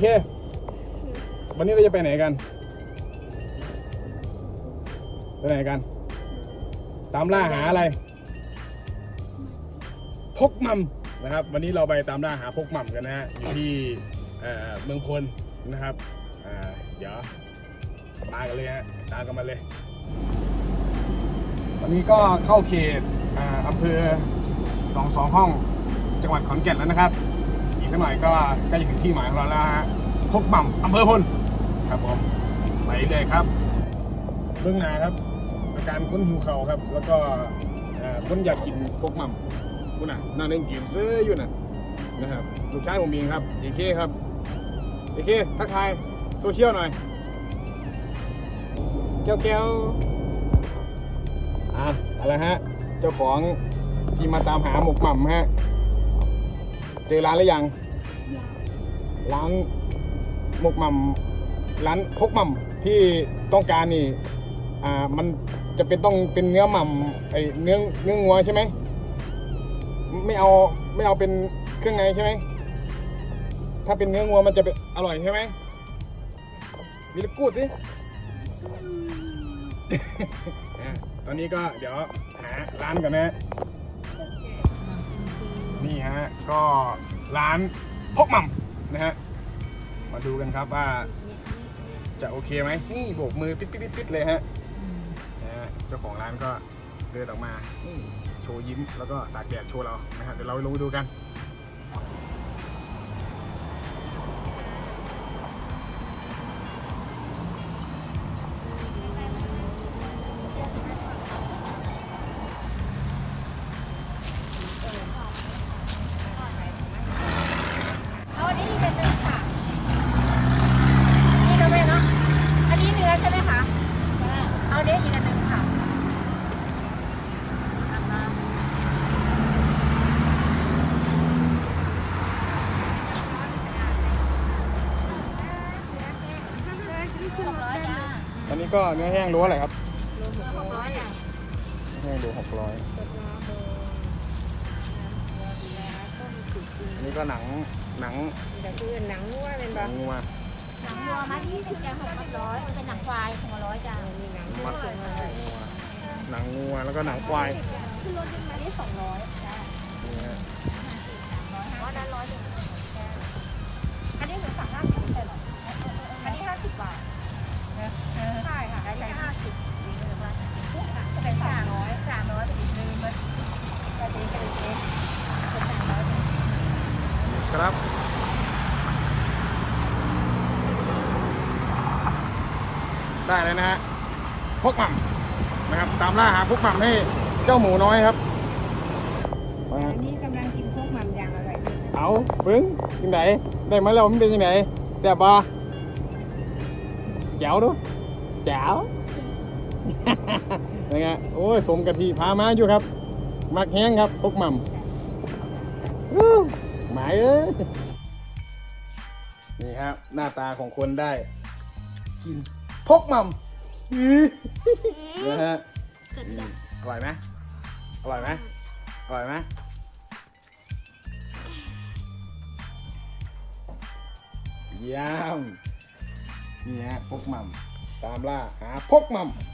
เค วันนี้เราจะไปไหนกัน ไปไหนกัน ตามล่าหาอะไร พกมัมนะครับ วันนี้เราไปตามล่าหาพกมัมกันนะฮะ อยู่ที่เอ่อเมืองพลนะครับอ่าเดี๋ยวมากันเลยฮะ ตามกันมาเลย ตอนนี้ก็เข้าเขตอ่าอำเภอหนองสองห้อง จังหวัดขอนแก่นแล้วนะครับ กสักหน่อยก็ใกล้จะถึงที่หมายของเราแล้วฮะพกหม่ำอำเภอพลครับผมไปเลยครับ เบื้องหน้าครับอาการค้นหิวเข่าครับ แล้วก็ค้นอยากกินพกหม่ำคุณน่ะนั่งเล่นเกมซื้ออยู่น่ะนะครับลูกชายผมเองครับเอเคครับเอเคทักทายโซเชียลหน่อยแก้วแก้วอะอะไรฮะ เจ้าของที่มาตามหาหมกหม่ำฮะ เจอร้านหรือยัง ร้านหมกหม่ำร้านพกหม่ำที่ต้องการนี่อ่ามันจะเป็นต้องเป็นเนื้อหม่ำไอเนื้อเนื้องัวใช่ไหมไม่เอาไม่เอาเป็นเครื่องในใช่ไหมถ้าเป็นเนื้องัวมันจะเป็นอร่อยใช่ไหมมีลูกกูดสิอะตอนนี้ก็เดี๋ยวหาร้านกันนะนี่ฮะก็ร้านพกหม่ำ นะฮะ มาดูกันครับว่าจะโอเคไหมนี่โบกมือปิดปิดปิดปิดเลยฮะนะฮะเจ้าของร้านก็เดินออกมาโชว์ยิ้มแล้วก็ตากแดดโชว์เรานะฮะเดี๋ยวเราลงไปดูกัน อนนี้ก็เนื้อแห้งรู้อะไรครับหกร้อยอะแห้งดูหกร้อยอันนี้ก็หนังหนังแต่คือหนังวัวเป็นหแบนับงงัวหนังวัวมาที่สิบแกหกร้อยเป็นหนังควายหกร้อยจ้ามีหนังมัดหนังงัวแล้วก็หนังควายคือรถดึงมาได้สองร้อยจ้านี่ฮะว่านั้นร้อยหนึ่งอันนี้หนูสั่งห้าสิ ครับได้เลยนะฮะพกหม่ำนะครับ ตามล่าหาพกหม่ำให้เจ้าหมูน้อยครับมาฮะอันนี้กำลังกินพวกมันอย่างอร่อยเลยเอาปึ้งยังไงได้มาแล้วมันเป็นยังไงแซ่บปะแจ๋วดูแจ๋วยังไงโอ้ยสมกะทิพามาอยู่ครับ มักแห้งครับพกหม่ำอู้ หมายเอ้ยนี่ครับ หน้าตาของคนได้ กินพกหม่ำอื้อนะฮะอืมอร่อยไหมอร่อยไหมอร่อยไหมเยี่ยมนี่ฮะพกหม่ำตามล่าหาพกหม่ำ